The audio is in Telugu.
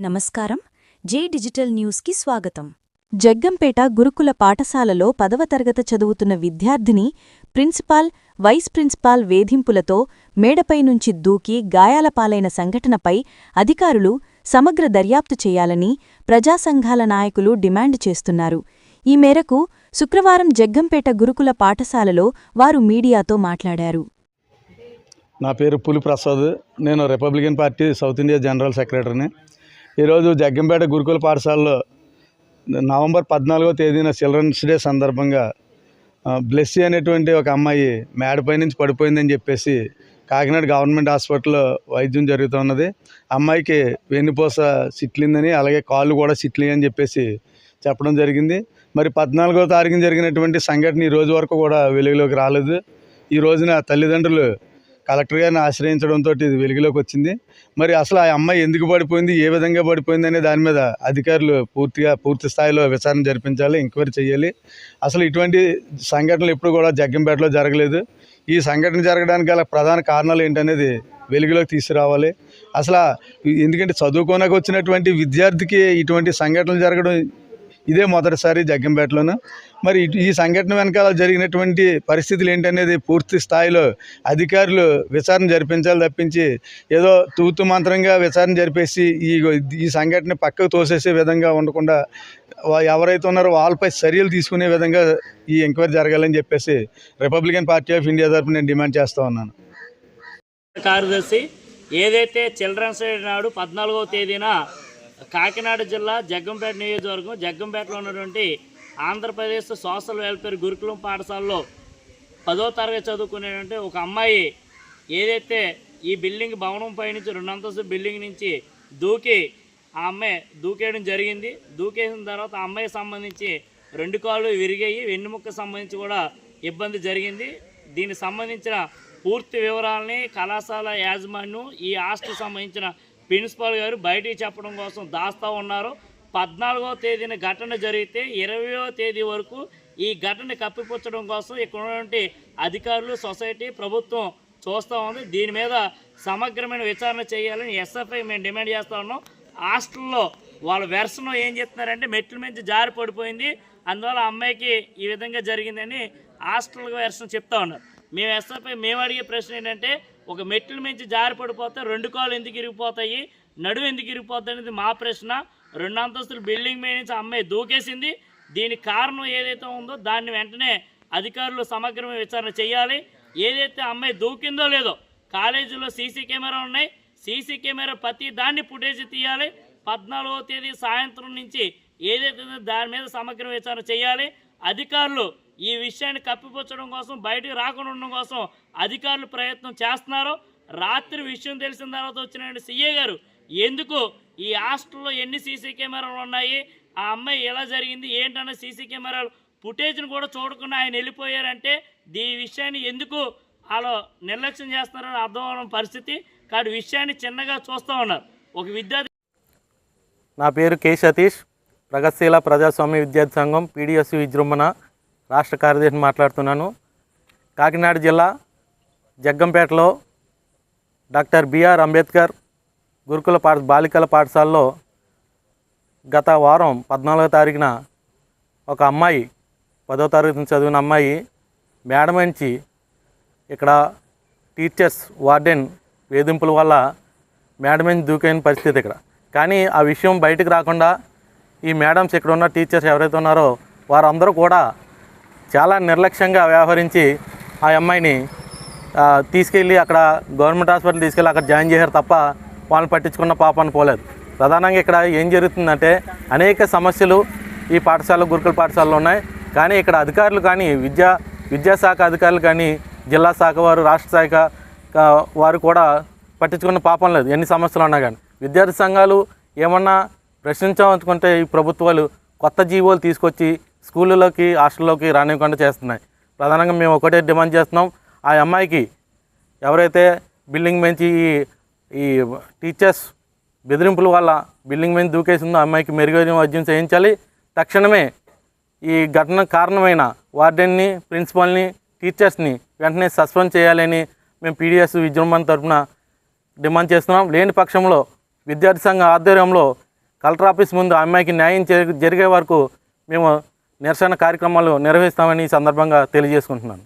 నమస్కారం. జే డిజిటల్ న్యూస్కి స్వాగతం. జగ్గంపేట గురుకుల పాఠశాలలో పదవ తరగతి చదువుతున్న విద్యార్థిని ప్రిన్సిపాల్ వైస్ ప్రిన్సిపాల్ వేధింపులతో మేడపై నుంచి దూకి గాయాలపాలైన సంఘటనపై అధికారులు సమగ్ర దర్యాప్తు చేయాలని ప్రజా సంఘాల నాయకులు డిమాండ్ చేస్తున్నారు. ఈ మేరకు శుక్రవారం జగ్గంపేట గురుకుల పాఠశాలలో వారు మీడియాతో మాట్లాడారు. నా పేరు పులి ప్రసాద్ నేను republican party south India general సెక్రటరీని. ఈరోజు జగ్గంపేట గురుకుల పాఠశాలలో నవంబర్ పద్నాలుగో తేదీన చిల్డ్రన్స్ డే సందర్భంగా బ్లెస్సీ అనేటువంటి ఒక అమ్మాయి మేడపై నుంచి పడిపోయిందని చెప్పేసి కాకినాడ గవర్నమెంట్ హాస్పిటల్లో వైద్యం జరుగుతున్నది. అమ్మాయికి వెన్నుపూస సిట్లిందని అలాగే కాళ్ళు కూడా సిట్లి అని చెప్పేసి చెప్పడం జరిగింది. మరి పద్నాలుగో తారీఖున జరిగినటువంటి సంఘటన ఈ రోజు వరకు కూడా వెలుగులోకి రాలేదు. ఈ రోజున తల్లిదండ్రులు కలెక్టర్ గారిని ఆశ్రయించడంతో ఇది వెలుగులోకి వచ్చింది. మరి అసలు ఆ అమ్మాయి ఎందుకు పడిపోయింది? ఏ విధంగా పడిపోయింది అనే దాని మీద అధికారులు పూర్తిగా పూర్తి స్థాయిలో విచారణ జరిపించాలి ఎంక్వైరీ చేయాలి. అసలు ఇటువంటి సంఘటనలు ఎప్పుడు కూడా జగ్గంపేటలో జరగలేదు. ఈ సంఘటన జరగడానికి గల ప్రధాన కారణాలు ఏంటనేది వెలుగులోకి తీసుకురావాలి. అసలు ఎందుకంటే చదువుకోనకు వచ్చినటువంటి విద్యార్థికి ఇటువంటి సంఘటనలు జరగడం ఇదే మొదటిసారి జగ్గంపేటలోను. మరి ఈ సంఘటన వెనకాల జరిగినటువంటి పరిస్థితులు ఏంటనేది పూర్తి స్థాయిలో అధికారులు విచారణ జరిపించాలి తప్పించి ఏదో తూతు మంత్రంగా విచారణ జరిపేసి ఈ ఈ సంఘటన పక్కకు తోసేసే విధంగా ఉండకుండా ఎవరైతే ఉన్నారో వాళ్ళపై చర్యలు తీసుకునే విధంగా ఈ ఎంక్వైరీ జరగాలని చెప్పేసి రిపబ్లికన్ పార్టీ ఆఫ్ ఇండియా తరఫున నేను డిమాండ్ చేస్తూ ఉన్నాను. కార్యదర్శి ఏదైతే చిల్డ్రన్స్ డే నాడు పద్నాలుగవ తేదీన కాకినాడ జిల్లా జగ్గంపేట నియోజకవర్గం. జగ్గంపేటలో ఉన్నటువంటి ఆంధ్రప్రదేశ్ సోషల్ వెల్ఫేర్ గురుకులం పాఠశాలలో పదో తరగతి చదువుకునేటువంటి ఒక అమ్మాయి ఏదైతే ఈ బిల్డింగ్ భవనం పైనుంచి రెండు రెండంతస్తు బిల్డింగ్ నుంచి దూకి ఆ అమ్మాయి దూకేయడం జరిగింది. దూకేసిన తర్వాత ఆ అమ్మాయికి సంబంధించి రెండు కాళ్ళు విరిగాయి. వెన్నుముక్క సంబంధించి కూడా ఇబ్బంది జరిగింది. దీనికి సంబంధించిన పూర్తి వివరాలని కళాశాల యాజమాన్యం ఈ ఆస్తికి సంబంధించిన ప్రిన్సిపాల్ గారు బయటికి చెప్పడం కోసం దాస్తా ఉన్నారు. పద్నాలుగో తేదీన ఘటన జరిగితే ఇరవయో తేదీ వరకు ఈ ఘటన కప్పిపుచ్చడం కోసం ఇక్కడ ఉన్నటువంటి అధికారులు సొసైటీ ప్రభుత్వం చూస్తూ ఉంది. దీని మీద సమగ్రమైన విచారణ చేయాలని ఎస్ఎఫ్ఐ మేము డిమాండ్ చేస్తూ ఉన్నాం. హాస్టల్లో వాళ్ళ వెర్షన్ ఏం చెప్తున్నారంటే మెట్ల మీద జారి పడిపోయింది. అందువల్ల ఆ అమ్మాయికి ఈ విధంగా జరిగిందని హాస్టల్ వెర్సన్ చెప్తా ఉన్నారు. మేము ఎస్ఎఫ్ఐ మేము అడిగే ప్రశ్న ఏంటంటే ఒక మెట్ల నుంచి జారి పడిపోతే రెండు కాలు ఎందుకు ఇరిగిపోతాయి? నడువు ఎందుకు ఇరిగిపోతాయి అనేది మా ప్రశ్న. రెండు అంతస్తులు బిల్డింగ్ మీద నుంచి ఆ అమ్మాయి దూకేసింది. దీనికి కారణం ఏదైతే ఉందో దాన్ని వెంటనే అధికారులు సమగ్రమైన విచారణ చేయాలి. ఏదైతే అమ్మాయి దూకిందో లేదో కాలేజీలో సీసీ కెమెరా ఉన్నాయి. సీసీ కెమెరా ప్రతి దాన్ని ఫుటేజ్ తీయాలి. పద్నాలుగో తేదీ సాయంత్రం నుంచి ఏదైతే దాని మీద సమగ్ర విచారణ చేయాలి. అధికారులు ఈ విషయాన్ని కప్పిపుచ్చడం కోసం బయటకు రాకుండా ఉండడం కోసం అధికారులు ప్రయత్నం చేస్తున్నారు. రాత్రి విషయం తెలిసిన తర్వాత వచ్చిన సీఏ గారు ఎందుకు ఈ హాస్టల్లో ఎన్ని సీసీ కెమెరాలు ఉన్నాయి? ఆ అమ్మాయి ఎలా జరిగింది? ఏంటన్న సీసీ కెమెరాలు ఫుటేజ్ని కూడా చూడకుండా ఆయన వెళ్ళిపోయారంటే ఈ విషయాన్ని ఎందుకు అలా నిర్లక్ష్యం చేస్తున్నారని అర్థం అవడం పరిస్థితి. కాబట్టి విషయాన్ని చిన్నగా చూస్తూ ఉన్నారు. ఒక విద్యార్థి నా పేరు కే సతీష్. ప్రగతిశీల ప్రజాస్వామ్య విద్యార్థి సంఘం పీడిఎస్ విజృంభణ. రాష్ట్ర కార్యదర్శిని మాట్లాడుతున్నాను. కాకినాడ జిల్లా జగ్గంపేటలో డాక్టర్ బిఆర్ అంబేద్కర్ గురుకుల పాఠ బాలికల పాఠశాలలో గత వారం పద్నాలుగో తారీఖున ఒక అమ్మాయి పదో తరగతి చదివిన అమ్మాయి మేడం నుంచి ఇక్కడ టీచర్స్ వార్డెన్ వేధింపుల వల్ల మేడం నుంచి దూకైన పరిస్థితి ఇక్కడ. కానీ ఆ విషయం బయటకు రాకుండా ఈ మేడమ్స్ ఇక్కడ ఉన్న టీచర్స్ ఎవరైతే ఉన్నారో వారందరూ కూడా చాలా నిర్లక్ష్యంగా వ్యవహరించి ఆ అమ్మాయిని తీసుకెళ్ళి అక్కడ గవర్నమెంట్ హాస్పిటల్ తీసుకెళ్ళి అక్కడ జాయిన్ చేశారు తప్ప వాళ్ళని పట్టించుకున్న పాపాన్ని పోలేదు ప్రధానంగా ఇక్కడ ఏం జరుగుతుందంటే అనేక సమస్యలు ఈ పాఠశాల గురుకుల పాఠశాలలో ఉన్నాయి. కానీ ఇక్కడ అధికారులు కానీ విద్యా విద్యాశాఖ అధికారులు కానీ జిల్లా శాఖ వారు రాష్ట్ర శాఖ వారు కూడా పట్టించుకున్న పాపం లేదు. ఎన్ని సమస్యలు ఉన్నా కానీ. విద్యార్థి సంఘాలు ఏమన్నా ప్రశ్నించాలనుకుంటే ఈ ప్రభుత్వాలు కొత్త జీవోలు తీసుకొచ్చి స్కూళ్ళలోకి హాస్టల్లోకి రానివ్వకుండా చేస్తున్నాయి. ప్రధానంగా మేము ఒకటే డిమాండ్ చేస్తున్నాం. ఆ అమ్మాయికి ఎవరైతే బిల్డింగ్ మంచి ఈ ఈ టీచర్స్ బెదిరింపుల వల్ల బిల్డింగ్ మీద దూకేసిందో అమ్మాయికి మెరుగైన వైద్యం చేయించాలి. తక్షణమే ఈ ఘటన కారణమైన వార్డెన్ని ప్రిన్సిపాల్ని టీచర్స్ని వెంటనే సస్పెండ్ చేయాలని మేము పీడిఎస్ విజృంభణ తరఫున డిమాండ్ చేస్తున్నాం. లేని పక్షంలో విద్యార్థి సంఘ ఆధ్వర్యంలో కలెక్టర్ ఆఫీస్ ముందు ఆ అమ్మాయికి న్యాయం జరిగే వరకు మేము నిరసన కార్యక్రమాలు నిర్వహిస్తామని ఈ సందర్భంగా తెలియజేసుకుంటున్నాను.